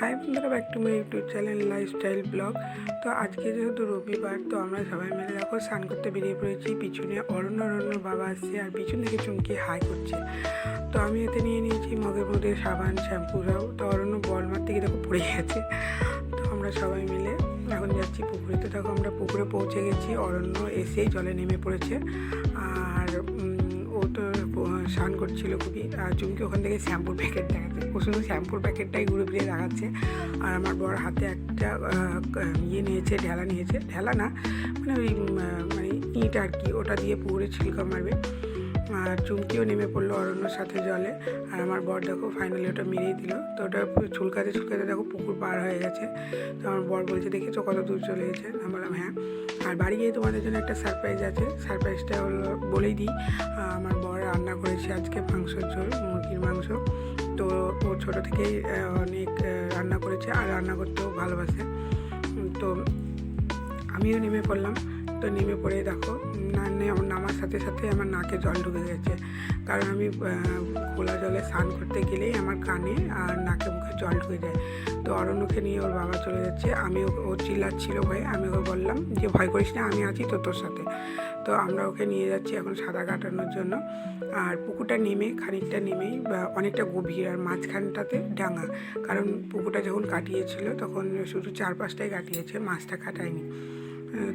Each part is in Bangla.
হাই বন্ধুরা, back to my YouTube channel lifestyle vlog. তো আজকে যেহেতু রবিবার, তো আমরা সবাই মিলে দেখো, স্নান করতে বেরিয়ে পড়েছি। পিছনে অরণ্য অরণ্য বাবা আসছে আর পিছন থেকে চুমকি হাই করছে। তো আমি এতে নিয়ে নিয়েছি মগের মধ্যে সাবান, শ্যাম্পু সব। তো অরণ্য বল মারতে গিয়ে দেখো পড়ে গেছে। তো আমরা সবাই মিলে এখন যাচ্ছি পুকুরে। তো দেখো আমরা পুকুরে পৌঁছে গেছি। অরণ্য এসেই জলে নেমে পড়েছে। আর তো স্নান করছিল খুবই। আর চুমকি ওখান থেকে শ্যাম্পুর প্যাকেট দেখাচ্ছে। ও শুধু শ্যাম্পুর প্যাকেটটাই ঘুরে ফিরে দেখাচ্ছে। আর আমার বর হাতে একটা ইয়ে নিয়েছে, ঢেলা নিয়েছে। ঢেলা না মানে ওই মানে ইট আর কি, ওটা দিয়ে পুকুরে ছিলকা মারবে। আর চুমকিও নেমে পড়ল অরণ্যর সাথে জলে। আর আমার বর দেখো ফাইনালি ওটা মেরেই দিল। তো ওটা চুলকাতে চুলকাতে দেখো পুকুর পার হয়ে গেছে। তো আমার বর বলছে, দেখেছ কত দূর চলে গেছে? আমি বললাম হ্যাঁ। আর বাড়ি গিয়ে তোমাদের জন্য একটা সারপ্রাইজ আছে। সারপ্রাইজটা হলো বলেই দিই আমার বর রান্না করেছে আজকে মাংসের ঝোল, মুরগির মাংস। তো ও ছোটো থেকেই অনেক রান্না করেছে আর রান্না করতেও ভালোবাসে। তো আমিও নেমে পড়লাম। তো নেমে পড়ে দেখো। না নামার সাথে সাথে আমার নাকে জল ঢুকে গেছে। কারণ আমি খোলা জলে স্নান করতে গেলেই আমার কানে আর নাকে মুখে জল ঢুকে যায়। তো অরণ্যকে নিয়ে ওর বাবা চলে যাচ্ছে। আমি ও- চিল্লাচ্ছিল ভয়ে। আমি ওকে বললাম যে, ভয় করিস না, আমি আছি তো তোর সাথে। তো আমরা ওকে নিয়ে যাচ্ছি এখন সাঁতার কাটানোর জন্য। আর পুকুরটা নেমে, খানিকটা নেমেই, বা, অনেকটা গভীর আর মাঝখানটাতে ডাঙা। কারণ পুকুরটা যখন কাটিয়েছিল, তখন শুধু চারপাশটাই কাটিয়েছে, মাছটা কাটায়নি।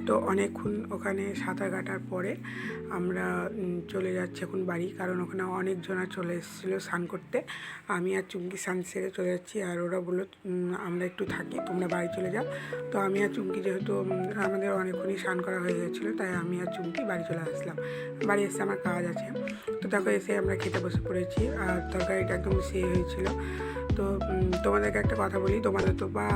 তো অনেকক্ষণ ওখানে সাঁতার কাটার পরে আমরা চলে যাচ্ছি এখন বাড়ি। কারণ ওখানে অনেকজনা চলে এসেছিল স্নান করতে। আমি আর চুমকি স্নান সেরে চলে যাচ্ছি। আর ওরা বলল আমরা একটু থাকি, তোমরা বাড়ি চলে যাও। তো আমি আর চুমকি যেহেতু আমাদের অনেকক্ষণই স্নান করা হয়ে গেছিল, তাই আমি আর চুমকি বাড়ি চলে আসলাম। বাড়ি এসে আমার কাজ আছে। তো তারপর এসে আমরা খেতে বসে পড়েছি। আর তরকারিটা একদম সে হয়েছিল। তো তোমাদেরকে একটা কথা বলি, তোমাদের তো বা